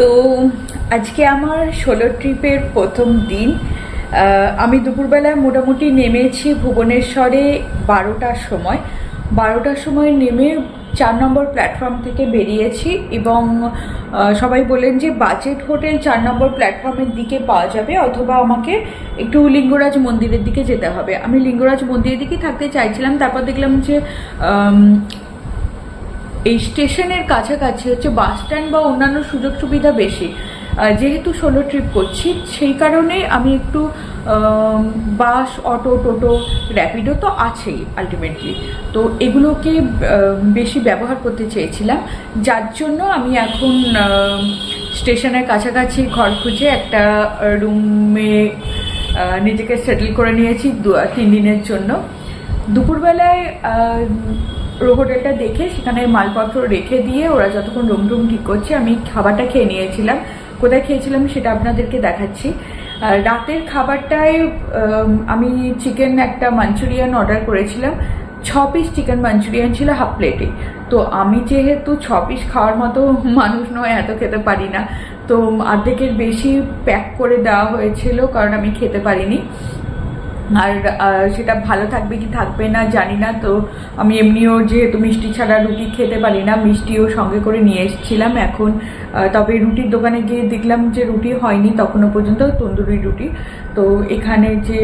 তো আজকে আমার ষোলো ট্রিপের প্রথম দিন। আমি দুপুরবেলায় মোটামুটি নেমেছি ভুবনেশ্বরে বারোটার সময়। বারোটার সময় নেমে চার নম্বর প্ল্যাটফর্ম থেকে বেরিয়েছি এবং সবাই বললেন যে বাজেট হোটেল চার নম্বর প্ল্যাটফর্মের দিকে পাওয়া যাবে, অথবা আমাকে একটু লিঙ্গরাজ মন্দিরের দিকে যেতে হবে। আমি লিঙ্গরাজ মন্দিরের দিকে থাকতে চাইছিলাম, তারপর দেখলাম যে এই স্টেশনের কাছাকাছি হচ্ছে বাস স্ট্যান্ড বা অন্যান্য সুযোগ সুবিধা বেশি। যেহেতু সোলো ট্রিপ করছি, সেই কারণে আমি একটু বাস, অটো, টোটো র্যাপিডো তো আছেই আলটিমেটলি তো এগুলোকে বেশি ব্যবহার করতে চেয়েছিলাম। যার জন্য আমি এখন স্টেশনের কাছাকাছি ঘর খুঁজে একটা রুমে নিজেকে সেটেল করে নিয়েছি তিন দিনের জন্য। দুপুরবেলায় হোটেলটা দেখে সেখানে মালপত্র রেখে দিয়ে ওরা যতক্ষণ রুম টুম ঠিক করছে, আমি খাবারটা খেয়ে নিয়েছিলাম। কোথায় খেয়েছিলাম সেটা আপনাদেরকে দেখাচ্ছি। রাতের খাবারটায় আমি চিকেন একটা মাঞ্চুরিয়ান অর্ডার করেছিলাম। ছ পিস চিকেন মাঞ্চুরিয়ান ছিল হাফ প্লেটে তো আমি যেহেতু ছ পিস খাওয়ার মতো মানুষ নয়, এত খেতে পারি না। তো অর্ধেকের বেশি প্যাক করে দেওয়া হয়েছিল, কারণ আমি খেতে পারিনি। আর সেটা ভালো থাকবে কি থাকবে না জানি না। তো আমি এমনিও যেহেতু মিষ্টি ছাড়া রুটি খেতে পারি না, মিষ্টিও সঙ্গে করে নিয়ে এসেছিলাম এখন। তবে রুটির দোকানে গিয়ে দেখলাম যে রুটি হয়নি তখনও পর্যন্ত, তন্দুরি রুটি। তো এখানে যে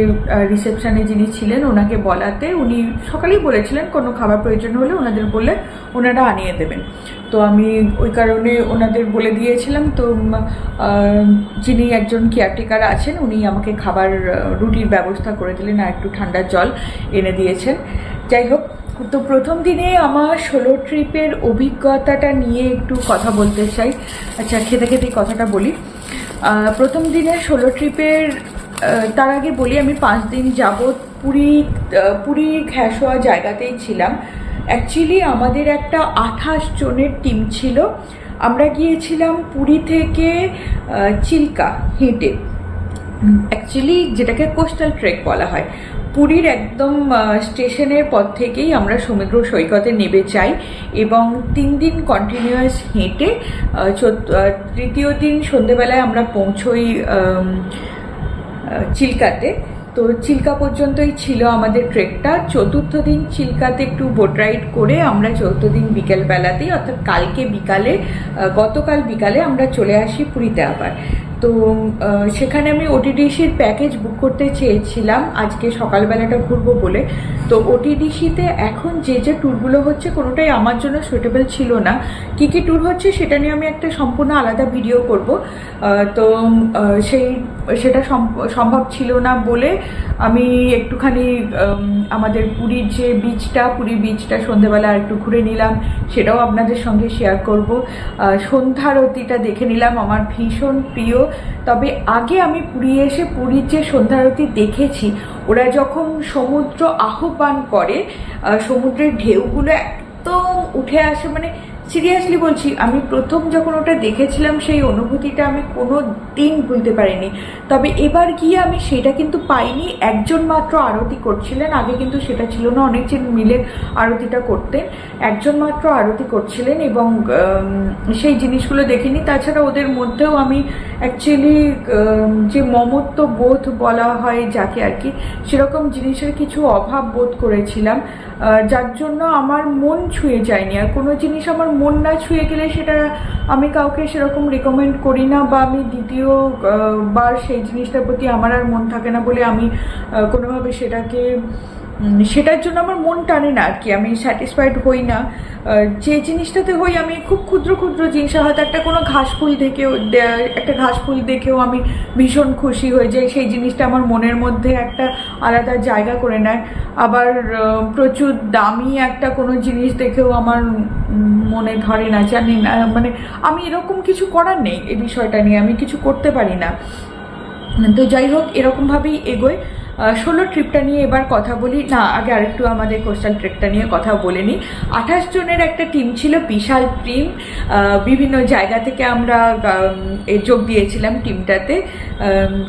রিসেপশনে যিনি ছিলেন, ওনাকে বলাতে উনি সকালেই বলেছিলেন, কোনো খাবার প্রয়োজন হলে ওনাদের বললে ওনারা আনিয়ে দেবেন। তো আমি ওই কারণে ওনাদের বলে দিয়েছিলাম, তো যিনি একজন কেয়ারটেকার আছেন, উনি আমাকে খাবার রুটির ব্যবস্থা করে দিলেন আর একটু ঠান্ডা জল এনে দিয়েছেন। যাই হোক, তো প্রথম দিনে আমার ষোলো ট্রিপের অভিজ্ঞতাটা নিয়ে একটু কথা বলতে চাই। আচ্ছা খেতে খেতে কথাটা বলি। প্রথম দিনে ষোলো ট্রিপের তার আগে বলি, আমি পাঁচ দিন যাবৎ পুরী পুরী ঘ্যাসোয়া জায়গাতেই ছিলাম। অ্যাকচুয়ালি আমাদের একটা আঠাশ জনের টিম ছিল। আমরা গিয়েছিলাম পুরী থেকে চিল্কা হেঁটে। অ্যাকচুয়ালি যেটাকে কোস্টাল ট্রেক বলা হয়। পুরীর একদম স্টেশনের পর থেকেই আমরা সমুদ্র সৈকতে নেবে যাই এবং তিন দিন কন্টিনিউয়াস হেঁটে তৃতীয় দিন সন্ধেবেলায় আমরা পৌঁছই চিল্কাতে। তো চিল্কা পর্যন্তই ছিল আমাদের ট্রেকটা। চতুর্থ দিন চিল্কাতে একটু বোট রাইড করে আমরা চৌথ দিন বিকেলবেলাতেই, অর্থাৎ কালকে বিকালে গতকাল বিকালে আমরা চলে আসি পুরীতে আবার। তো সেখানে আমি ওটিডিসির প্যাকেজ বুক করতে চেয়েছিলাম। আজকে সকালবেলাটা ঘুরবো বলে। তো ওটিডিসিতে এখন যে যে ট্যুরগুলো হচ্ছে, কোনোটাই আমার জন্য সুটেবল ছিল না। কি কি ট্যুর হচ্ছে, সেটা নিয়ে আমি একটা সম্পূর্ণ আলাদা ভিডিও করব। তো সেই সেটা সম- সম্ভব ছিল না বলে আমি একটুখানি আমাদের পুরীর যে বিচটা পুরী বিচটা সন্ধেবেলা একটু ঘুরে নিলাম, সেটাও আপনাদের সঙ্গে শেয়ার করব। সন্ধ্যারতিটা দেখে নিলাম, আমার ভীষণ প্রিয়। তবে আগে আমি পুরী এসে পুরীর যে সন্ধ্যারতি দেখেছি, ওরা যখন সমুদ্র আহ্বান করে সমুদ্রের ঢেউগুলো একদম উঠে আসে মানে সিরিয়াসলি বলছি, আমি প্রথম যখন ওটা দেখেছিলাম, সেই অনুভূতিটা আমি কোনো দিন ভুলতে পারিনি। তবে এবার গিয়ে আমি সেটা কিন্তু পাইনি। একজন মাত্র আরতি করছিলেন। আগে কিন্তু সেটা ছিল না অনেকজন মিলে আরতিটা করতেন। একজন মাত্র আরতি করছিলেন এবং সেই জিনিসগুলো দেখিনি। তাছাড়া ওদের মধ্যেও আমি অ্যাকচুয়ালি যে মমত্ব বোধ বলা হয়, যাকে আর কি, সেরকম জিনিসের কিছু অভাব বোধ করেছিলাম। যার জন্য আমার মন ছুঁয়ে যায়নি। আর কোনো জিনিস আমার মন না ছুঁয়ে গেলে সেটা আমি কাউকে সেরকম রেকমেন্ড করি না বা আমি দ্বিতীয়বার সেই জিনিসটার প্রতি আমার আর মন থাকে না বলে আমি কোনোভাবে সেটাকে সেটার জন্য আমার মন টানে না আর কি আমি স্যাটিসফাইড হই না। যে জিনিসটাতে হই আমি খুব ক্ষুদ্র ক্ষুদ্র জিনিস হয়তো একটা কোনো ঘাস ফুল দেখেও একটা ঘাস ফুল দেখেও আমি ভীষণ খুশি হয়ে যাই। সেই জিনিসটা আমার মনের মধ্যে একটা আলাদা জায়গা করে নেয়। আবার প্রচুর দামি একটা কোনো জিনিস দেখেও আমার মনে ধরে না জানি না মানে আমি এরকম কিছু করার নেই এই বিষয়টা নিয়ে, আমি কিছু করতে পারি না। তো যাই হোক, এরকমভাবেই এগোয় ষোলো ট্রিপটা নিয়ে এবার কথা বলি। না, আগে আরেকটু আমাদের কোস্টাল ট্রেকটা নিয়ে কথা বলে নিই। আঠাশ জনের একটা টিম ছিল, বিশাল টিম। বিভিন্ন জায়গা থেকে আমরা যোগ দিয়েছিলাম টিমটাতে।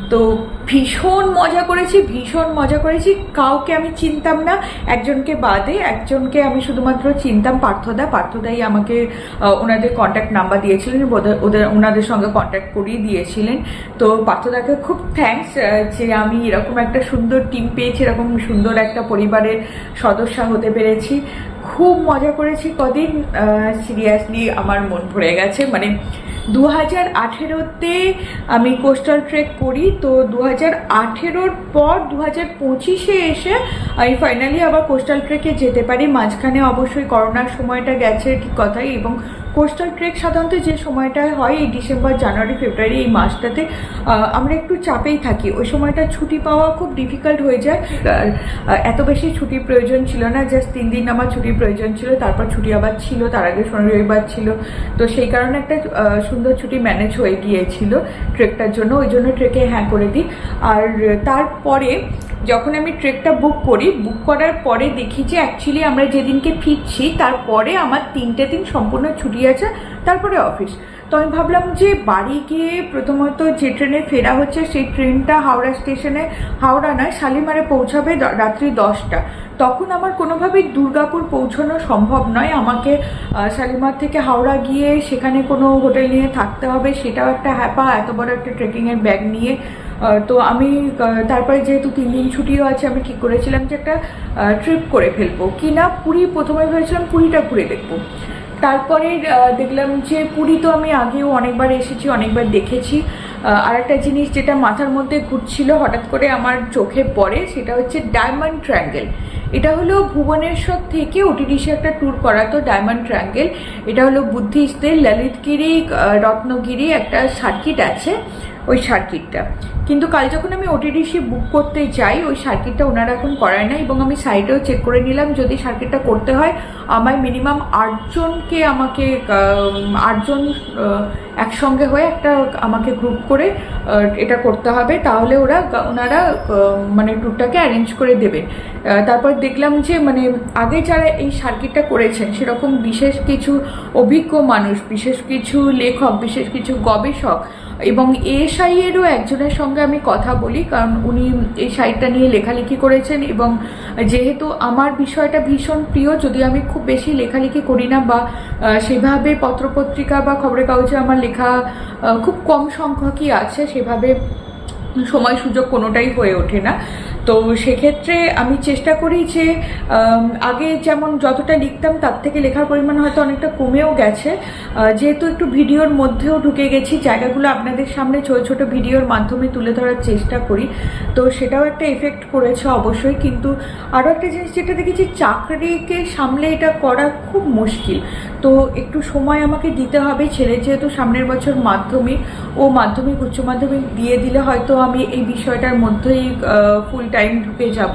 তো ভীষণ মজা করেছি, ভীষণ মজা করেছি। কাউকে আমি চিনতাম না, একজনকে বাদে একজনকে আমি শুধুমাত্র চিনতাম, পার্থদা। পার্থদাই আমাকে ওনাদের কন্ট্যাক্ট নাম্বার দিয়েছিলেন, ওদের- ওনাদের সঙ্গে কন্ট্যাক্ট করিয়ে দিয়েছিলেন। তো পার্থদাকে খুব থ্যাঙ্কস যে আমি এরকম একটা সুন্দর টিম পেয়েছি, এরকম সুন্দর একটা পরিবারের সদস্য হতে পেরেছি। খুব মজা করেছি। কদিন সিরিয়াসলি আমার মন ভরে গেছে। মানে দু হাজার আঠেরোতে আমি কোস্টাল ট্রেক করি তো দু হাজার আঠেরোর পর দু হাজার পঁচিশে এসে আমি ফাইনালি আবার কোস্টাল ট্রেকে যেতে পারি। মাঝখানে অবশ্যই করোনার সময়টা গেছে ঠিক কথাই এবং কোস্টাল ট্রেক সাধারণত যে সময়টা হয় এই ডিসেম্বর জানুয়ারি ফেব্রুয়ারি এই মাসটাতে আমরা একটু চাপেই থাকি। ওই সময়টা ছুটি পাওয়া খুব ডিফিকাল্ট হয়ে যায়। এত বেশি ছুটির প্রয়োজন ছিল না জাস্ট তিন দিন আমার ছুটির প্রয়োজন ছিল, তারপর ছুটি আবার ছিল, তার আগে শনি রবিবার ছিল। তো সেই কারণে একটা সুন্দর ছুটি ম্যানেজ হয়ে গিয়েছিল ট্রেকটার জন্য। ওই জন্য ট্রেকে হ্যাঁ করে দিই। আর তারপরে যখন আমি ট্রেকটা বুক করি বুক করার পরে দেখি যে অ্যাকচুয়ালি আমরা যেদিনকে ফিরছি, তারপরে আমার তিনটে দিন সম্পূর্ণ ছুটি আছে, তারপরে অফিস তো আমি ভাবলাম যে বাড়ি গিয়ে প্রথমত যে ট্রেনে ফেরা হচ্ছে, সেই ট্রেনটা হাওড়া স্টেশনে, হাওড়া নয়, শালিমারে পৌঁছাবে রাত্রি দশটা। তখন আমার কোনোভাবেই দুর্গাপুর পৌঁছানো সম্ভব নয়। আমাকে শালিমার থেকে হাওড়া গিয়ে সেখানে কোনো হোটেল নিয়ে থাকতে হবে, সেটাও একটা হ্যাপা এত বড় একটা ট্রেকিংয়ের ব্যাগ নিয়ে তো আমি তারপরে যেহেতু তিন দিন ছুটিও আছে, আমি ঠিক করেছিলাম যে একটা ট্রিপ করে ফেলব। কি না পুরী প্রথমে ভেবেছিলাম পুরীটা ঘুরে দেখব। তারপরে দেখলাম যে পুরী তো আমি আগেও অনেকবার এসেছি, অনেকবার দেখেছি। আর একটা জিনিস যেটা মাথার মধ্যে ঘুরছিল, হঠাৎ করে আমার চোখে পড়ে, সেটা হচ্ছে ডায়মন্ড ট্রায়াঙ্গেল এটা হলো ভুবনেশ্বর থেকে ওটিডিসে একটা ট্যুর করাতো ডায়মন্ড ট্রায়াঙ্গেল এটা হলো বুদ্ধিস্টদের ললিতগিরি রত্নগিরি একটা সার্কিট আছে। ওই সার্কিটটা। কিন্তু কাল যখন আমি ওটিডিসি বুক করতে যাই, ওই সার্কিটটা ওনারা এখন করায় না এবং আমি সাইটেও চেক করে নিলাম, যদি সার্কিটটা করতে হয়, আমায় মিনিমাম আটজনকে আমাকে আটজন একসঙ্গে হয়ে একটা আমাকে গ্রুপ করে এটা করতে হবে। তাহলে ওরা ওনারা মানে ট্যুরটাকে অ্যারেঞ্জ করে দেবে। তারপর দেখলাম যে মানে আগে যারা এই সার্কিটটা করেছেন, সেরকম বিশেষ কিছু অভিজ্ঞ মানুষ, বিশেষ কিছু লেখক, বিশেষ কিছু গবেষক এবং এসআই এরও একজনের সঙ্গে আমি কথা বলি, কারণ উনি এই সাইটটা নিয়ে লেখালেখি করেছেন এবং যেহেতু আমার বিষয়টা ভীষণ প্রিয়, যদি আমি খুব বেশি লেখালেখি করি না বা সেভাবে পত্রপত্রিকা বা খবরের কাগজে আমার লেখা খুব কম সংখ্যকই আছে সেভাবে সময় সুযোগ কোনোটাই হয়ে ওঠে না। তো সেক্ষেত্রে আমি চেষ্টা করি যে আগে যেমন যতটা লিখতাম তার থেকে লেখার পরিমাণ হয়তো অনেকটা কমেও গেছে। যেহেতু একটু ভিডিওর মধ্যেও ঢুকে গেছি, জায়গাগুলো আপনাদের সামনে ছোট ছোট ভিডিওর মাধ্যমে তুলে ধরার চেষ্টা করি। তো সেটাও একটা এফেক্ট করেছে অবশ্যই, কিন্তু আরও একটা জিনিস যেটা দেখেছি, চাকরিকে সামলে এটা করা খুব মুশকিল। তো একটু সময় আমাকে দিতে হবে, ছেলে যেহেতু সামনের বছর মাধ্যমিক, ও মাধ্যমিক, উচ্চ মাধ্যমিক দিয়ে দিলে হয়তো আমি এই বিষয়টার মধ্যেই ফুল টাইম ঢুকে যাব।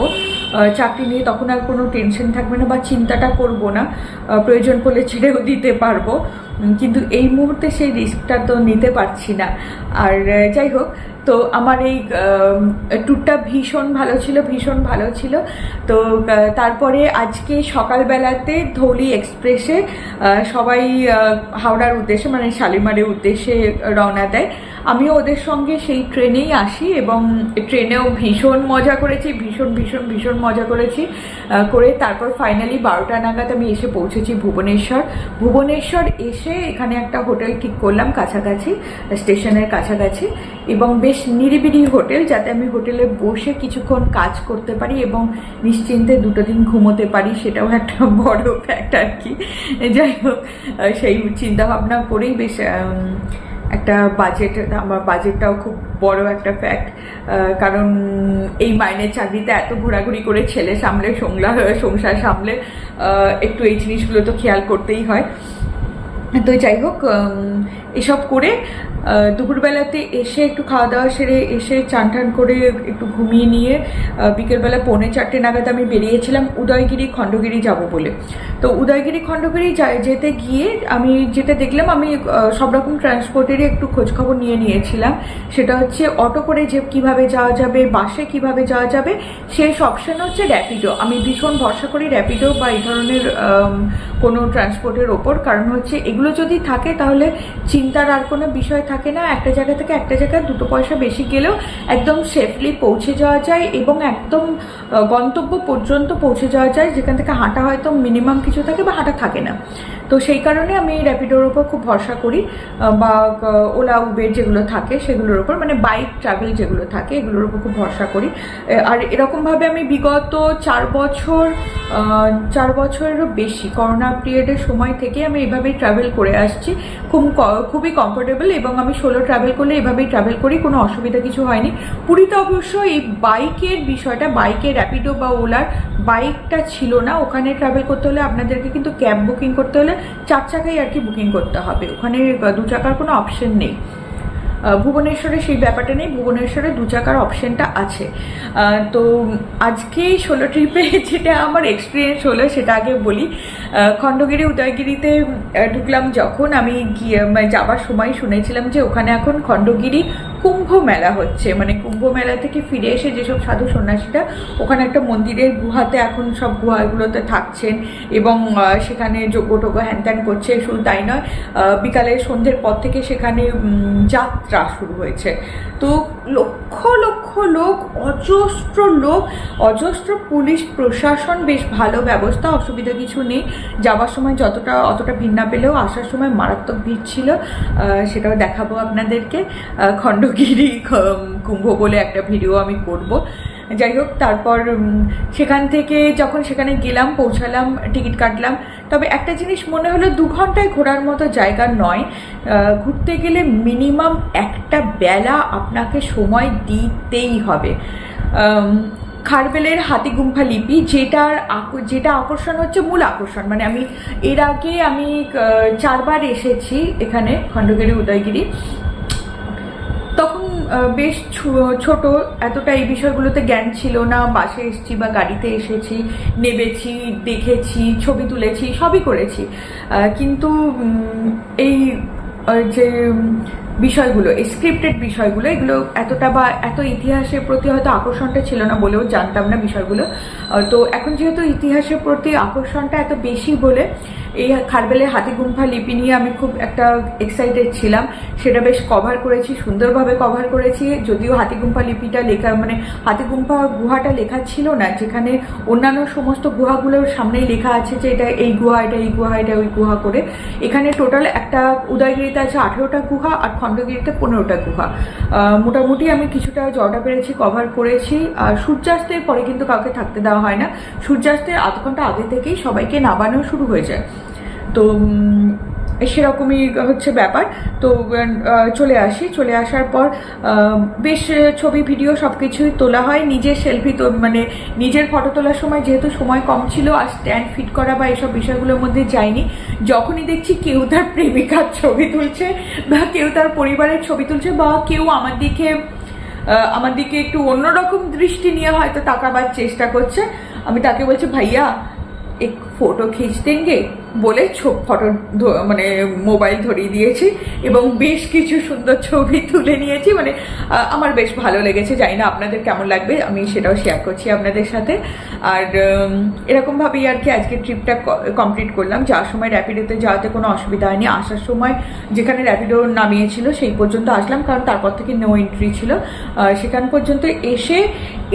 চাকরি নিয়ে তখন আর কোনো টেনশন থাকবে না বা চিন্তাটা করব না। প্রয়োজন পড়লে ছেড়েও দিতে পারব। কিন্তু এই মুহূর্তে সেই রিস্কটা তো নিতে পারছি না। আর যাই হোক তো আমার এই ট্যুরটা ভীষণ ভালো ছিল, ভীষণ ভালো ছিল। তো তারপরে আজকে সকালবেলাতে ধৌলি এক্সপ্রেসে সবাই হাওড়ার উদ্দেশ্যে মানে শালিমারের উদ্দেশ্যে রওনা দেয়। আমিও ওদের সঙ্গে সেই ট্রেনেই আসি এবং ট্রেনেও ভীষণ মজা করেছি, ভীষণ ভীষণ ভীষণ মজা করেছি করে তারপর ফাইনালি বারোটা নাগাদ আমি এসে পৌঁছেছি ভুবনেশ্বর। ভুবনেশ্বর এসে এখানে একটা হোটেল ঠিক করলাম কাছাকাছি, স্টেশনের কাছাকাছি। এবং বেশ নিরিবিলি হোটেল, যাতে আমি হোটেলে বসে কিছুক্ষণ কাজ করতে পারি এবং নিশ্চিন্তে দুটো দিন ঘুমোতে পারি, সেটাও একটা বড় ফ্যাক্ট আর কি। যাই হোক সেই চিন্তা ভাবনা করেই বেশ একটা বাজেট আমার বাজেটটাও খুব বড় একটা ফ্যাক্ট কারণ এই মাইনের চাকরিতে এত ঘোরাঘুরি করে ছেলে সামলে, সংলা, সংসার সামলে একটু এই জিনিসগুলো তো খেয়াল করতেই হয়। তো যাই হোক এসব করে দুপুরবেলাতে এসে একটু খাওয়া দাওয়া সেরে এসে চান টান করে একটু ঘুমিয়ে নিয়ে বিকেলবেলা পৌনে চারটে নাগাদ আমি বেরিয়েছিলাম উদয়গিরি খণ্ডগিরি যাব বলে। তো উদয়গিরি খণ্ডগিরি যেতে গিয়ে আমি যেটা দেখলাম, আমি সব রকম ট্রান্সপোর্টেরই একটু খোঁজখবর নিয়ে নিয়েছিলাম। সেটা হচ্ছে অটো করে যে কীভাবে যাওয়া যাবে বাসে কীভাবে যাওয়া যাবে, শেষ অপশন হচ্ছে র্যাপিডো আমি ভীষণ ভরসা করি র্যাপিডো বা এই ধরনের কোনো ট্রান্সপোর্টের ওপর। কারণ হচ্ছে এগুলো যদি থাকে তাহলে চিন্তার আর কোনো বিষয় থাকে না। একটা জায়গা থেকে একটা জায়গায় দুটো পয়সা বেশি গেলেও একদম সেফলি পৌঁছে যাওয়া যায় এবং একদম গন্তব্য পর্যন্ত পৌঁছে যাওয়া যায়। যেখান থেকে হাঁটা হয়তো মিনিমাম কিছু থাকে বা হাঁটা থাকে না। তো সেই কারণে আমি র্যাপিডোর উপর খুব ভরসা করি বা ওলা উবের যেগুলো থাকে সেগুলোর উপর মানে বাইক ট্রাভেল যেগুলো থাকে এগুলোর উপর খুব ভরসা করি। আর এরকমভাবে আমি বিগত চার বছর চার বছরেরও বেশি, করোনা পিরিয়ডের সময় থেকে আমি এভাবেই ট্রাভেল করে আসছি। খুব খুবই কমফোর্টেবল এবং আমি সোলো ট্রাভেল করলে এভাবেই ট্রাভেল করি, কোনো অসুবিধা কিছু হয়নি। পুরীতে অবশ্য এই বাইকের বিষয়টা, বাইকের র্যাপিডো বা ওলার বাইকটা ছিল না। ওখানে ট্রাভেল করতে হলে আপনাদেরকে কিন্তু ক্যাব বুকিং করতে হলে চার চাকাই আর কি বুকিং করতে হবে। ওখানে দু চাকার কোনো অপশন নেই। ভুবনেশ্বরে সেই ব্যাপারটা নেই। ভুবনেশ্বরে দু চাকার অপশানটা আছে। তো আজকে ষোলো ট্রিপে যেটা আমার এক্সপিরিয়েন্স হলো, সেটা আগে বলি। খণ্ডগিরি, উদয়গিরিতে ঢুকলাম যখন আমি গিয়ে মানে যাবার সময় শুনেছিলাম যে ওখানে এখন খণ্ডগিরি কুম্ভ মেলা হচ্ছে। মানে কুম্ভ মেলা থেকে ফিরে এসে যেসব সাধু সন্ন্যাসীরা ওখানে একটা মন্দিরের গুহাতে এখন সব গুহাগুলোতে থাকছেন এবং সেখানে যোগ্য টোগ্য হ্যান ত্যান করছে শুধু তাই নয় বিকালে সন্ধ্যের পর থেকে সেখানে যাত্রা শুরু হয়েছে। তো লক্ষ লক্ষ লোক অজস্র লোক অজস্র পুলিশ প্রশাসন বেশ ভালো ব্যবস্থা অসুবিধা কিছু নেই। যাওয়ার সময় যতটা অতটা ভিড় না পেলেও আসার সময় মারাত্মক ভিড় ছিল। সেটাও দেখাবো আপনাদেরকে। আহ, খণ্ডগিরি কুম্ভ বলে একটা ভিডিও আমি করব। যাই হোক, তারপর সেখান থেকে যখন সেখানে গেলাম, পৌঁছালাম, টিকিট কাটলাম, তবে একটা জিনিস মনে হলো দু ঘন্টায় ঘোরার মতো জায়গা নয়। ঘুরতে গেলে মিনিমাম একটা বেলা আপনাকে সময় দিতেই হবে। খারবেলের হাতিগুম্ফা লিপি, যেটার যেটা আকর্ষণ হচ্ছে মূল আকর্ষণ। মানে আমি, এর আগে আমি চারবার এসেছি এখানে, খণ্ডগিরি, উদয়গিরি। বেশ ছোট, এতটা এই বিষয়গুলোতে জ্ঞান ছিল না। বাসে এসেছি বা গাড়িতে এসেছি নেবেছি দেখেছি, ছবি তুলেছি, সবই করেছি। কিন্তু এই যে, বিষয়গুলো, এই স্ক্রিপ্টেড বিষয়গুলো, এগুলো এতটা বা এত ইতিহাসের প্রতি হয়তো আকর্ষণটা ছিল না বলেও জানতাম না বিষয়গুলো। তো এখন যেহেতু ইতিহাসের প্রতি আকর্ষণটা এত বেশি বলে এই খারবেলের হাতিগুম্ফা লিপি নিয়ে আমি খুব একটা এক্সাইটেড ছিলাম। সেটা বেশ কভার করেছি, সুন্দরভাবে কভার করেছি। যদিও হাতিগুম্ফা লিপিটা লেখা মানে হাতিগুম্ফা গুহাটা লেখা ছিল না, যেখানে অন্যান্য সমস্ত গুহাগুলোর সামনেই লেখা আছে যে এটা এই গুহা, এটা এই গুহা, এটা ওই গুহা করে। এখানে টোটাল একটা উদয়গিরিতে আছে আঠেরোটা গুহা আর খণ্ডগিরিতে পনেরোটা গুহা। মোটামুটি আমি কিছুটা জটা পেরেছি কভার করেছি। আর সূর্যাস্তের পরে কিন্তু কাউকে থাকতে দেওয়া হয় না। সূর্যাস্তের আধ ঘণ্টা আগে থেকেই সবাইকে নামানো শুরু হয়ে যায়। তো সেরকমই হচ্ছে ব্যাপার। তো চলে আসি। চলে আসার পর বেশ ছবি, ভিডিও সব কিছুই তোলা হয়। নিজের সেলফি তো মানে নিজের ফটো তোলার সময় যেহেতু সময় কম ছিল আর স্ট্যান্ড ফিট করা বা এসব বিষয়গুলোর মধ্যে যায়নি যখনই দেখছি কেউ তার প্রেমিকার ছবি তুলছে বা কেউ তার পরিবারের ছবি তুলছে বা কেউ আমার দিকে আমার দিকে একটু অন্যরকম দৃষ্টি নিয়ে হয়তো তাকাবার চেষ্টা করছে, আমি তাকে বলছি, ভাইয়া ফটো খিঁচ দেঙ্গে বলে ফটো মানে মোবাইল ধরিয়ে দিয়েছি এবং বেশ কিছু সুন্দর ছবি তুলে নিয়েছি। মানে আমার বেশ ভালো লেগেছে। জানি না আপনাদের কেমন লাগবে, আমি সেটাও শেয়ার করছি আপনাদের সাথে। আর এরকমভাবেই আর কি আজকে ট্রিপটা কমপ্লিট করলাম। যাওয়ার সময় র্যাপিডোতে যাওয়াতে কোনো অসুবিধা হয়নি। আসার সময় যেখানে র্যাপিডো নামিয়েছিল সেই পর্যন্ত আসলাম, কারণ তারপর থেকে নো এন্ট্রি ছিল। সেখান পর্যন্ত এসে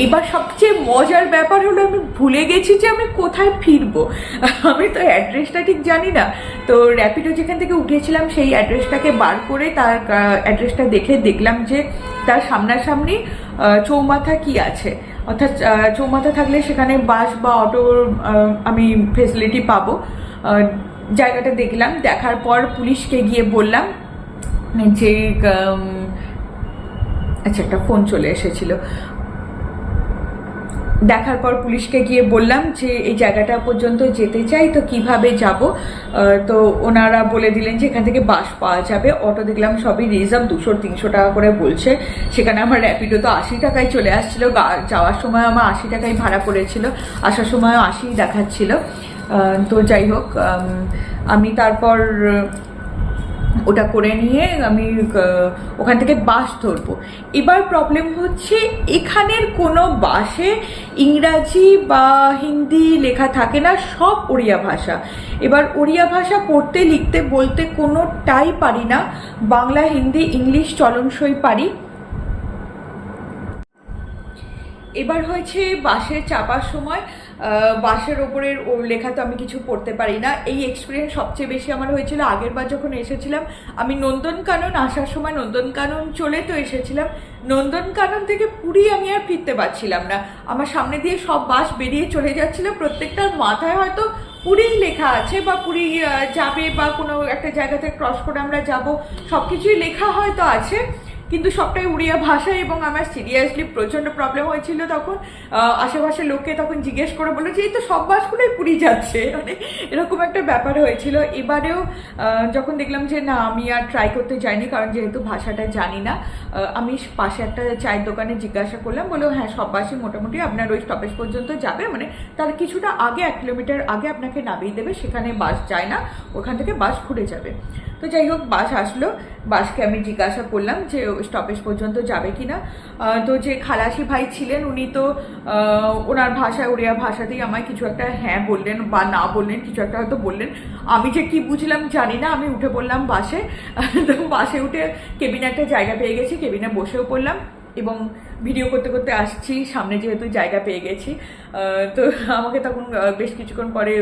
এবার সবচেয়ে মজার ব্যাপার হলো আমি ভুলে গেছি যে আমি কোথায় ফিরবো। আমি তো অ্যাড্রেসটা ঠিক জানি না। তো র্যাপিডো যেখান থেকে উঠেছিলাম সেই অ্যাড্রেসটাকে বার করে তার অ্যাড্রেসটা দেখে দেখলাম যে তার সামনাসামনি চৌমাথা কি আছে। অর্থাৎ চৌমাথা থাকলে সেখানে বাস বা অটোর আমি ফেসিলিটি পাবো। জায়গাটা দেখলাম, দেখার পর পুলিশকে গিয়ে বললাম যে আচ্ছা একটা ফোন চলে এসেছিল। দেখার পর পুলিশকে গিয়ে বললাম যে, এই জায়গাটা পর্যন্ত যেতে চাই, তো কীভাবে যাব? তো ওনারা বলে দিলেন যে, এখান থেকে বাস পাওয়া যাবে। অটো দেখলাম সবই রিজার্ভ, দুশো, তিনশো টাকা করে বলছে। সেখানে আমার র্যাপিডো তো আশি টাকায় চলে আসছিল যাওয়ার সময় আমার আশি টাকায় ভাড়া পড়েছিল, আসার সময়ও আশি দেখাচ্ছিল। তো যাই হোক আমি তারপর ওটা করে নিয়ে আমি ওখান থেকে বাস ধরবো। এবার প্রবলেম হচ্ছে এখানের কোনো বাসে ইংরাজি বা হিন্দি লেখা থাকে না, সব ওড়িয়া ভাষা। এবার ওড়িয়া ভাষা পড়তে, লিখতে, বলতে কোনোটাই পারি না। বাংলা, হিন্দি, ইংলিশ চলনসই পারি। এবার হয়েছে বাসে চাপার সময়। বাসের ওপরের লেখা তো আমি কিছু পড়তে পারি না। এই এক্সপিরিয়েন্স সবচেয়ে বেশি আমার হয়েছিল। আগের বার যখন এসেছিলাম, আমি নন্দনকানন আসার সময় নন্দনকানন চলে তো এসেছিলাম। নন্দনকানন থেকে পুরী আমি আর ফিরতে পারছিলাম না। আমার সামনে দিয়ে সব বাস বেরিয়ে চলে যাচ্ছিল। প্রত্যেকটার মাথায় হয়তো পুরীই লেখা আছে বা পুরী যাবে বা কোনো একটা জায়গাতে ক্রস করে আমরা যাব। সব কিছুই লেখা হয়তো আছে। কিন্তু সবটাই উড়িয়া ভাষা এবং আমার সিরিয়াসলি প্রচণ্ড প্রবলেম হয়েছিল তখন। আশেপাশের লোককে তখন জিজ্ঞেস করে বলল যে, এই তো সব বাসগুলোই পুরী যাচ্ছে। মানে এরকম একটা ব্যাপার হয়েছিল। এবারেও যখন দেখলাম যে, না, আমি আর ট্রাই করতে যাইনি, কারণ যেহেতু ভাষাটা জানি না আমি পাশে একটা চায়ের দোকানে জিজ্ঞাসা করলাম, বলল হ্যাঁ সব বাসই মোটামুটি আপনার ওই স্টপেজ পর্যন্ত যাবে। মানে তার কিছুটা আগে, এক কিলোমিটার আগে আপনাকে নামিয়ে দেবে, সেখানে বাস যায় না, ওখান থেকে বাস ঘুরে যাবে। তো যাই হোক, বাস আসলো। বাসকে আমি জিজ্ঞাসা করলাম যে স্টপেজ পর্যন্ত যাবে কি না তো যে খালাসি ভাই ছিলেন, উনি তো ওনার ভাষায়, ওড়িয়া ভাষাতেই আমায় কিছু একটা হ্যাঁ বললেন বা না বললেন, কিছু একটা হয়তো বললেন। আমি যে কি বুঝলাম জানি না, আমি উঠে পড়লাম বাসে। তো বাসে উঠে কেবিনে একটা জায়গা পেয়ে গেছি, কেবিনে বসেও পড়লাম। এবং ভিডিও করতে করতে আসছি। সামনে যেহেতু জায়গা পেয়ে গেছি। তো আমাকে তখন বেশ কিছুক্ষণ পরে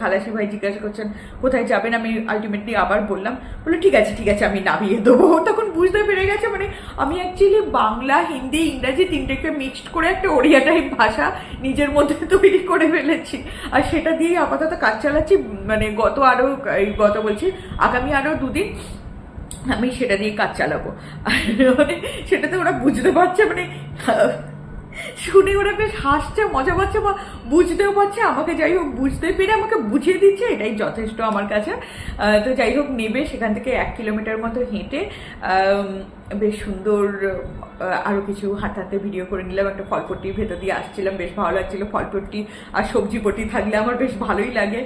খালাসি ভাই জিজ্ঞাসা করছেন, কোথায় যাবেন? আমি আলটিমেটলি আবার বললাম, বলল, ঠিক আছে ঠিক আছে, আমি নামিয়ে দেবো। তখন বুঝতে পেরে গেছে মানে আমি অ্যাকচুয়ালি বাংলা, হিন্দি, ইংরাজি তিনটেকে মিক্সড করে একটা ওড়িয়া টাইপ ভাষা নিজের মধ্যে তৈরি করে ফেলেছি। আর সেটা দিয়ে আপাতত কাজ চালাচ্ছি। মানে গত আরও গত বলছি, আগামী আরও দুদিন আমি সেটা দিয়ে কাজ চালাবো। আর সেটা তো ওরা বুঝতে পারছে মানে শুনে ওরা বেশ হাসছে, মজা পাচ্ছে, বা বুঝতেও পারছে। আমাকে যাই হোক, বুঝতে পেরে আমাকে বুঝিয়ে দিচ্ছে, এটাই যথেষ্ট আমার কাছে। তো যাই হোক, নেবে সেখান থেকে এক কিলোমিটার মতো হেঁটে বেশ সুন্দর আরও কিছু হাতে হাতে ভিডিও করে নিলাম। একটা ফলপট্টির ভেতর দিয়ে আসছিলাম, বেশ ভালো লাগছিল। ফলপট্টি আর সবজি পট্টি থাকলে আমার বেশ ভালোই লাগে।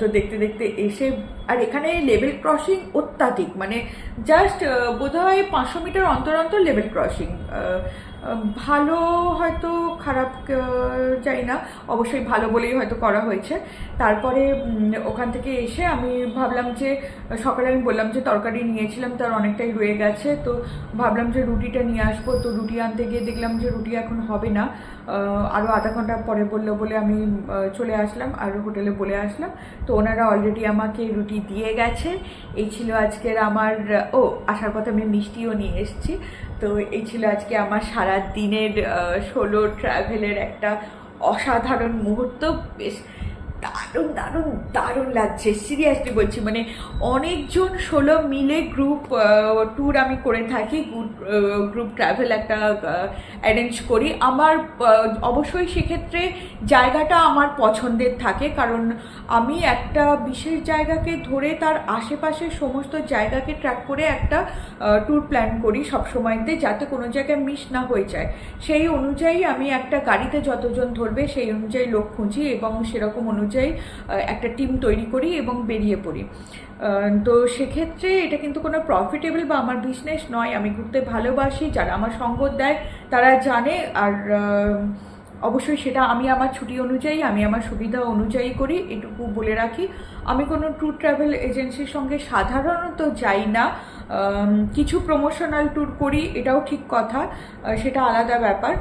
তো দেখতে দেখতে এসে, আর এখানে লেভেল ক্রসিং অত্যাধিক। মানে জাস্ট বোধহয় পাঁচশো মিটার অন্তর অন্তর লেভেল ক্রসিং। ভালো হয়তো খারাপ জানি না। অবশ্যই ভালো বলেই হয়তো করা হয়েছে। তারপরে ওখান থেকে এসে আমি ভাবলাম যে, সকালে আমি বললাম যে তরকারি নিয়েছিলাম তার অনেকটাই রয়ে গেছে। তো ভাবলাম যে রুটিটা নিয়ে আসব। তো রুটি আনতে গিয়ে দেখলাম যে রুটি এখন হবে না। আরও আরও আধা ঘণ্টা পরে বলল বলে আমি চলে আসলাম আর হোটেলে বলে আসলাম। তো ওনারা অলরেডি আমাকে রুটি দিয়ে গেছে। এই ছিল আজকের আমার, ও, আসার কথা আমি মিষ্টিও নিয়ে এসেছি। তো এই ছিল আজকে আমার সারা দিনের সোলো ট্রাভেলের একটা অসাধারণ মুহূর্ত। বেশ দারুণ দারুণ দারুণ লাগছে। সিরিয়াসলি বলছি মানে অনেকজন ষোলো মিলে গ্রুপ ট্যুর আমি করে থাকি গ্রুপ ট্রাভেল একটা অ্যারেঞ্জ করি। আমার অবশ্যই সেক্ষেত্রে জায়গাটা আমার পছন্দের থাকে, কারণ আমি একটা বিশেষ জায়গাকে ধরে তার আশেপাশের সমস্ত জায়গাকে ট্র্যাক করে একটা ট্যুর প্ল্যান করি সব সময়তে যাতে কোনো জায়গায় মিস না হয়ে যায়। সেই অনুযায়ী আমি একটা গাড়িতে যতজন ধরবে, সেই অনুযায়ী লোক খুঁজি এবং সেরকম অনুযায়ী আহ, একটা টিম তৈরি করি এবং বেরিয়ে পড়ি। তো সেক্ষেত্রে এটা কিন্তু কোনো প্রফিটেবল বা আমার বিজনেস নয়। আমি ঘুরতে ভালোবাসি যারা আমার সঙ্গ দেয় তারা জানে। আর অবশ্যই সেটা আমি আমার ছুটি অনুযায়ী আমি আমার সুবিধা অনুযায়ী করি এটুকু বলে রাখি। আমি কোনো ট্যুর ট্রাভেল এজেন্সির সঙ্গে সাধারণত যাই না। কিছু প্রমোশনাল ট্যুর করি এটাও ঠিক কথা সেটা আলাদা ব্যাপার।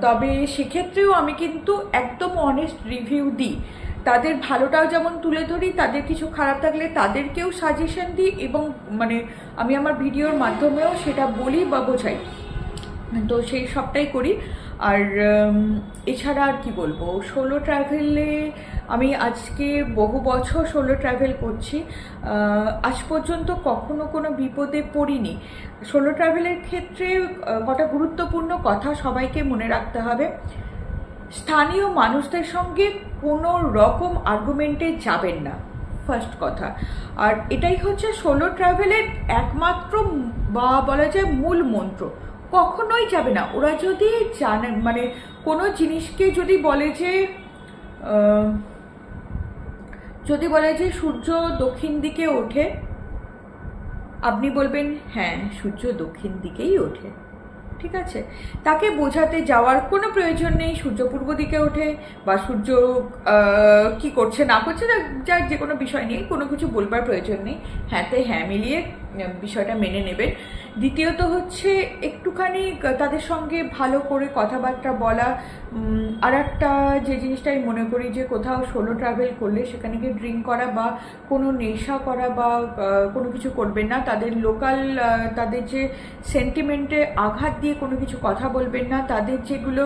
তবে সেক্ষেত্রেও আমি কিন্তু একদম অনেস্ট রিভিউ দিই। তাদের ভালোটাও যেমন তুলে ধরি, তাদের কিছু খারাপ থাকলে তাদেরকেও সাজেশন দিই এবং মানে আমি আমার ভিডিওর মাধ্যমেও সেটা বলি বা বোঝাই। তো সেই সবটাই করি। আর এছাড়া আর কি বলব? সোলো ট্রাভেলে আমি আজকে বহু বছর সোলো ট্রাভেল করছি। আজ পর্যন্ত কখনো কোনো বিপদে পড়িনি। সোলো ট্রাভেলের ক্ষেত্রে কটা গুরুত্বপূর্ণ কথা সবাইকে মনে রাখতে হবে। স্থানীয় মানুষদের সঙ্গে কোনো রকম আর্গুমেন্টে যাবেন না। ফার্স্ট কথা। আর এটাই হচ্ছে সোলো ট্রাভেলের একমাত্র বা বলা যায় মূল মন্ত্র। কখনোই যাবে না। ওরা যদি জানে মানে কোনো জিনিসকে যদি বলে যে যদি বলে যে সূর্য দক্ষিণ দিকে ওঠে, আপনি বলবেন হ্যাঁ সূর্য দক্ষিণ দিকেই ওঠে। ঠিক আছে? তাকে বোঝাতে যাওয়ার কোনো প্রয়োজন নেই। সূর্য পূর্ব দিকে ওঠে বা সূর্য কি করছে, না করছে যা যে কোনো বিষয় নেই কোনো কিছু বলবার প্রয়োজন নেই। হ্যাঁতে হ্যাঁ মিলিয়ে বিষয়টা মেনে নেবেন দ্বিতীয়ত হচ্ছে একটুখানি তাদের সঙ্গে ভালো করে কথাবার্তা বলা আর একটা যে জিনিসটা আমি মনে করি যে কোথাও সোলো ট্রাভেল করলে সেখানে গিয়ে ড্রিঙ্ক করা বা কোনো নেশা করা বা কোনো কিছু করবেন না, তাদের লোকাল তাদের যে সেন্টিমেন্টে আঘাত দিয়ে কোনো কিছু কথা বলবেন না, তাদের যেগুলো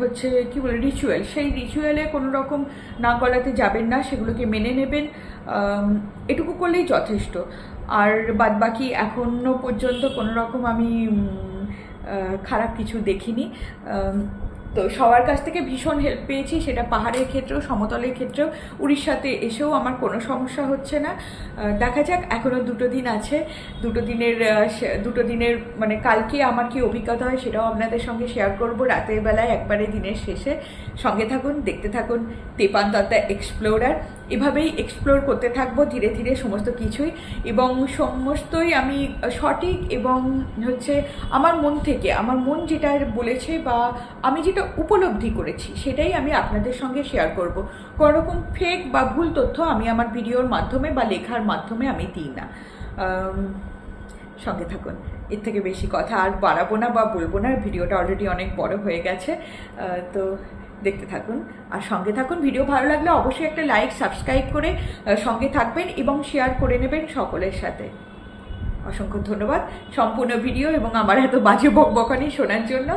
হচ্ছে কি বলে রিচুয়াল সেই রিচুয়ালে কোনো রকম না গলাতে যাবেন না, সেগুলোকে মেনে নেবেন এটুকু করলেই যথেষ্ট। আর বাদ বাকি এখনও পর্যন্ত কোনো রকম আমি খারাপ কিছু দেখিনি। তো সবার কাছ থেকে ভীষণ হেল্প পেয়েছি, সেটা পাহাড়ের ক্ষেত্রেও, সমতলের ক্ষেত্রেও। উড়িষ্যাতে এসেও আমার কোনো সমস্যা হচ্ছে না। দেখা যাক এখনও দুটো দিন আছে। দুটো দিনের দুটো দিনের মানে কালকে আমার কি অভিজ্ঞতা হয় সেটাও আপনাদের সঙ্গে শেয়ার করব রাতের বেলায়, একবারে দিনের শেষে। সঙ্গে থাকুন, দেখতে থাকুন তেপান দত্তা এক্সপ্লোরার এভাবেই এক্সপ্লোর করতে থাকব ধীরে ধীরে সমস্ত কিছুই। এবং সমস্তই আমি সঠিক এবং হচ্ছে আমার মন থেকে, আমার মন যেটা বলেছে বা আমি যেটা উপলব্ধি করেছি, সেটাই আমি আপনাদের সঙ্গে শেয়ার করব। কোনো রকম ফেক বা ভুল তথ্য আমি আমার ভিডিওর মাধ্যমে বা লেখার মাধ্যমে আমি দিই না। সঙ্গে থাকুন, এর থেকে বেশি কথা আর বাড়াবো না বা বলব না, ভিডিওটা অলরেডি অনেক বড় হয়ে গেছে। তো দেখতে থাকুন। আর সঙ্গে থাকুন, ভিডিও ভালো লাগলে অবশ্যই একটা লাইক সাবস্ক্রাইব করে সঙ্গে থাকবেন এবং শেয়ার করে নেবেন সকলের সাথে। অসংখ্য ধন্যবাদ। সম্পূর্ণ ভিডিও এবং আমার এত বাজে বকবকানি শোনার জন্য।